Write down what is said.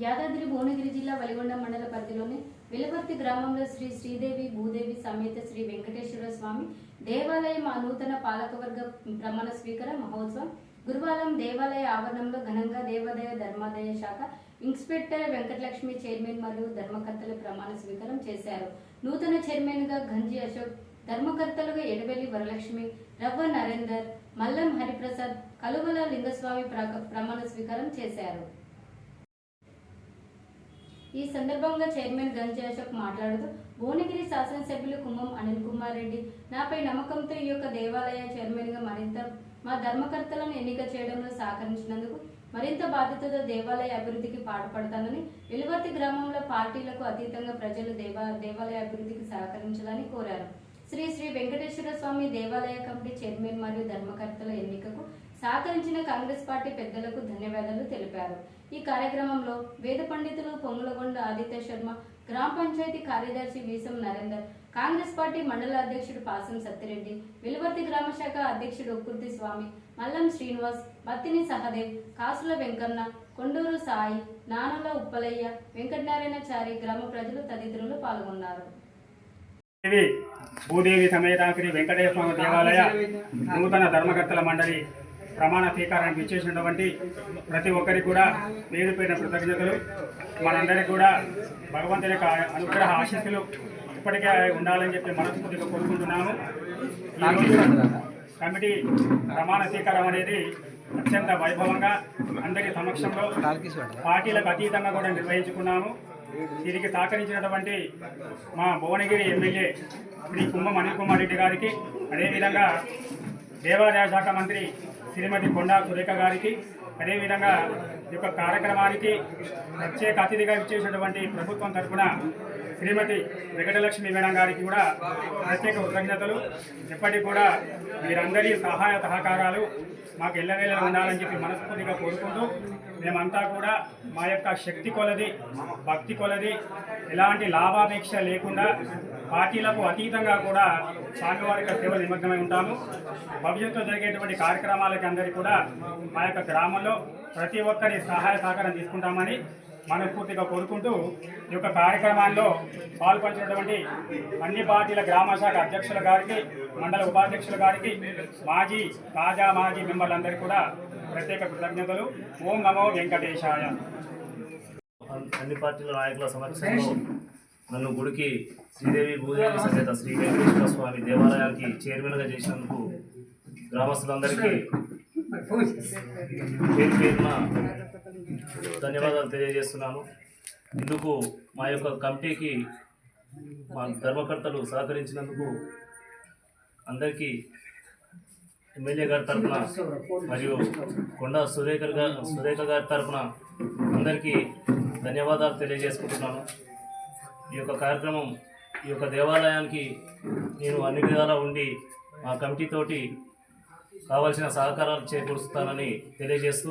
యాదాద్రి భువనగిరి జిల్లా వలిగొండ మండల పరిధిలోని విలపర్తి గ్రామంలో శ్రీ శ్రీదేవి భూదేవి సమేత శ్రీ వెంకటేశ్వర స్వామి దేవాలయం ఆ నూతన పాలకవర్గ ప్రమాణ స్వీకార మహోత్సవం. గురువారం దేవాలయ ఆవరణంలో ఘనంగా దేవాదాయ ధర్మాదాయ శాఖ ఇన్స్పెక్టర్ వెంకటలక్ష్మి చైర్మన్ మరియు ధర్మకర్తల ప్రమాణ స్వీకారం చేశారు. నూతన చైర్మన్గా గంజి అశోక్ ధర్మకర్తలుగా ఎడవెల్లి వరలక్ష్మి రవ్వ నరేందర్ మల్లం హరిప్రసాద్ కలువల లింగస్వామి ప్ర- ప్రమాణ స్వీకారం చేశారు. ఈ సందర్భంగా చైర్మన్ గంజి అశోక్ మాట్లాడుతూ భువనగిరి శాసనసభ్యులు కుమ్మం అనిల్ కుమార్ రెడ్డి నాపై నమ్మకంతో ఈ యొక్క దేవాలయ చైర్మన్గా మరింత మా ధర్మకర్తలను ఎన్నిక చేయడంలో సహకరించినందుకు మరింత బాధ్యతతో దేవాలయ అభివృద్ధికి పాటుపడతానని ఎలువర్తి గ్రామంలో పార్టీలకు అతీతంగా ప్రజలు దేవా దేవాలయ అభివృద్ధికి సహకరించాలని కోరారు. శ్రీ శ్రీ వెంకటేశ్వర స్వామి దేవాలయ కమిటీ చైర్మన్ మరియు ధర్మకర్తల ఎన్నికకు సహకరించిన కాంగ్రెస్ పార్టీ పెద్దలకు ధన్యవాదాలు తెలిపారు. ఈ కార్యక్రమంలో వేద పండితులు పొంగులగొండ ఆదిత్య శర్మ గ్రామ పంచాయతీ కార్యదర్శి వీసం నరేందర్ కాంగ్రెస్ పార్టీ మండల అధ్యక్షుడు పాసం సత్తిరెడ్డి వెలువర్తి గ్రామ శాఖ అధ్యక్షుడు ఉక్కుర్తి స్వామి మల్లం శ్రీనివాస్ బత్తిని సహదేవ్ కాసుల వెంకన్న కొండూరు సాయి నానుల ఉప్పలయ్య వెంకటనారాయణచారి గ్రామ ప్రజలు తదితరులు పాల్గొన్నారు. భూదేవి సమేత వెంకటేశ్వర స్వామి దేవాలయ నూతన ధర్మకర్తల మండలి ప్రమాణ స్వీకారానికి ఇచ్చేసినటువంటి ప్రతి ఒక్కరికి కూడా పేరు పేరిన కృతజ్ఞతలు. మనందరికీ కూడా భగవంతుని యొక్క అనుగ్రహ ఆశీస్సులు ఇప్పటికే ఉండాలని చెప్పి మనస్ఫూర్తిగా కోరుకుంటున్నాము. కమిటీ ప్రమాణ స్వీకారం అనేది అత్యంత వైభవంగా అందరి సమక్షంలో పార్టీలకు అతీతంగా కూడా నిర్వహించుకున్నాము. దీనికి సహకరించినటువంటి మా భువనగిరి ఎమ్మెల్యే శ్రీ కుంభం అనిల్ కుమార్ రెడ్డి గారికి అదేవిధంగా దేవాదాయ శాఖ మంత్రి శ్రీమతి కొండా సురేఖ గారికి అదేవిధంగా ఈ యొక్క కార్యక్రమానికి ప్రత్యేక అతిథిగా ఇచ్చేసినటువంటి ప్రభుత్వం తరఫున శ్రీమతి వెంకటలక్ష్మి మేడం గారికి కూడా ప్రత్యేక కృతజ్ఞతలు. ఎప్పటికి కూడా మీరందరి సహాయ సహకారాలు మాకు ఎల్లవేళ ఉండాలని చెప్పి మనస్ఫూర్తిగా కోరుకుంటూ మేమంతా కూడా మా యొక్క శక్తి కొలది భక్తి కొలది ఎలాంటి లాభాపేక్ష లేకుండా పార్టీలకు అతీతంగా కూడా స్వామివారి యొక్క సేవ నిమగ్నమై ఉంటాము. భవిష్యత్తులో జరిగేటువంటి కార్యక్రమాలకి అందరికీ కూడా మా యొక్క గ్రామంలో ప్రతి ఒక్కరి సహాయ సహకారం తీసుకుంటామని మనస్ఫూర్తిగా కోరుకుంటూ ఈ యొక్క కార్యక్రమాల్లో పాల్పంచినటువంటి అన్ని పార్టీల గ్రామ శాఖ అధ్యక్షుల గారికి మండల ఉపాధ్యక్షుల గారికి మాజీ తాజా మాజీ మెంబర్లందరికీ కూడా ప్రత్యేక కృతజ్ఞతలు. ఓం నమో వెంకటేశాయ. అన్ని పార్టీల నాయకుల సమక్షంలో నన్ను గుడికి శ్రీదేవి భూదేవి సమేత శ్రీ వెంకటేశ్వర స్వామి దేవాలయానికి చైర్మన్గా చేసినందుకు గ్రామస్తులందరికీ పేరు పేరున ధన్యవాదాలు తెలియజేస్తున్నాను ఇందుకు మా యొక్క కమిటీకి మా ధర్మకర్తలు సహకరించినందుకు అందరికీ ఎమ్మెల్యే గారి తరఫున మరియు కొండా సురేఖర్ గారు సురేఖ గారి తరఫున అందరికీ ధన్యవాదాలు తెలియజేసుకుంటున్నాను. ఈ యొక్క కార్యక్రమం ఈ యొక్క దేవాలయానికి నేను అన్ని విధాలా ఉండి మా కమిటీతోటి కావలసిన కావాల్సిన సహకారాలు చేకూరుస్తానని తెలియజేస్తూ